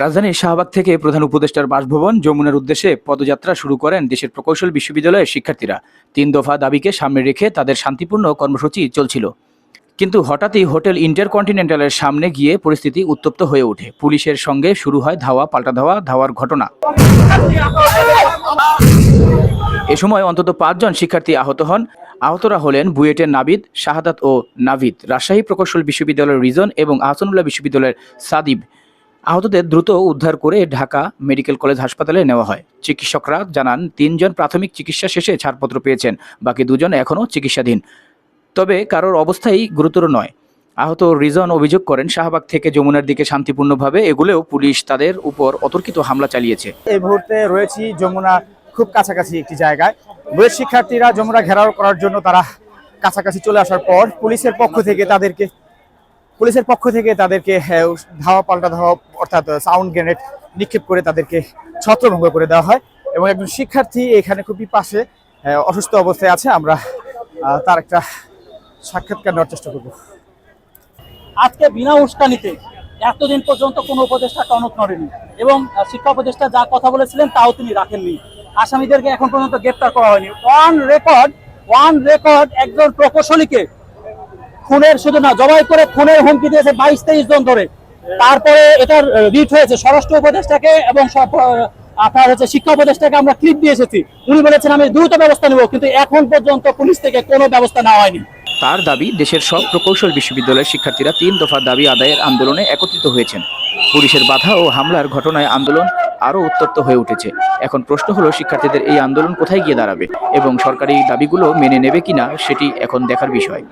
রাজধানীর শাহবাগ থেকে প্রধান উপদেষ্টার বাসভবন যমুনার উদ্দেশ্যে পদযাত্রা শুরু করেন দেশের প্রকৌশল বিশ্ববিদ্যালয়ের শিক্ষার্থীরা। তিন দফা দাবিকে সামনে রেখে তাদের শান্তিপূর্ণ কর্মসূচি চলছিল। কিন্তু হঠাৎই হোটেল ইন্টারকন্টিনেন্টালের সামনে গিয়ে পরিস্থিতি উত্তপ্ত হয়ে ওঠে। পুলিশের সঙ্গে শুরু হয় ধাওয়া, পাল্টা ধাওয়া, ধাওয়ার ঘটনা। এ সময় অন্তত পাঁচজন শিক্ষার্থী আহত হন। আহতরা হলেন বুয়েটের নাবিদ শাহাদাত ও নাভিদ। রাজশাহী প্রকৌশল বিশ্ববিদ্যালয়ের রিজন এবং আহসানুল্লাহ বিশ্ববিদ্যালয়ের সাদিব আহতদের দ্রুত উদ্ধার করে ঢাকা মেডিকেল কলেজ হাসপাতালে নেওয়া হয়। চিকিৎসকরা জানান, তিনজন প্রাথমিক চিকিৎসা শেষে ছাড়পত্র পেয়েছেন, বাকি দুজন এখনও চিকিৎসাধীন। তবে কারোর অবস্থাই গুরুতর নয়। আহত রিজন অভিযোগ করেন, শাহবাগ থেকে যমুনার দিকে শান্তিপূর্ণভাবে এগুলেও পুলিশ তাদের উপর অতর্কিত হামলা চালিয়েছে। এই মুহূর্তে রয়েছি যমুনা, খুব কাছাকাছি একটি জায়গায়। বুয়েট শিক্ষার্থীরা যমুনা ঘেরাও করার জন্য তারা কাছাকাছি চলে আসার পর পুলিশের পক্ষ থেকে তাদেরকে পুলিশের পক্ষ থেকে তাদেরকে আহ, ধাওয়া পাল্টা ধাওয়া অর্থাৎ সাউন্ড গ্রেনেড নিক্ষেপ করে তাদেরকে ছত্রভঙ্গ করে দেওয়া হয় এবং একজন শিক্ষার্থী এখানে খুবই পাশে অসুস্থ অবস্থায় আছে। আমরা তার একটা সাক্ষাৎকার নেওয়ার চেষ্টা করব। আজকে বিনা উস্কানিতে এতদিন পর্যন্ত কোনো উপদেষ্টা টনক নড়েনি এবং শিক্ষা উপদেষ্টা যা কথা বলেছিলেন তাও তিনি রাখেননি। আসামিদেরকে এখন পর্যন্ত গ্রেপ্তার করা হয়নি। ওয়ান রেকর্ড ওয়ান রেকর্ড একজন প্রকৌশলীকে খুনের শুধু না, জবাই করে খুনের হুমকি দিয়েছে বাইশ তেইশ জন ধরে। তারপরে এটার রিট হয়েছে স্বরাষ্ট্র উপদেষ্টাকে এবং আপনার হচ্ছে শিক্ষা উপদেষ্টাকে আমরা ক্লিপ দিয়ে এসেছি। উনি বলেছেন, আমি দ্রুত ব্যবস্থা নেব, কিন্তু এখন পর্যন্ত পুলিশ থেকে কোনো ব্যবস্থা নেওয়া হয়নি। তার দাবি, দেশের সব প্রকৌশল বিশ্ববিদ্যালয়ের শিক্ষার্থীরা তিন দফা দাবি আদায়ের আন্দোলনে একত্রিত হয়েছেন। পুলিশের বাধা ও হামলার ঘটনায় আন্দোলন আরও উত্তপ্ত হয়ে উঠেছে। এখন প্রশ্ন হলো, শিক্ষার্থীদের এই আন্দোলন কোথায় গিয়ে দাঁড়াবে এবং সরকারি দাবিগুলো মেনে নেবে কিনা, সেটি এখন দেখার বিষয়।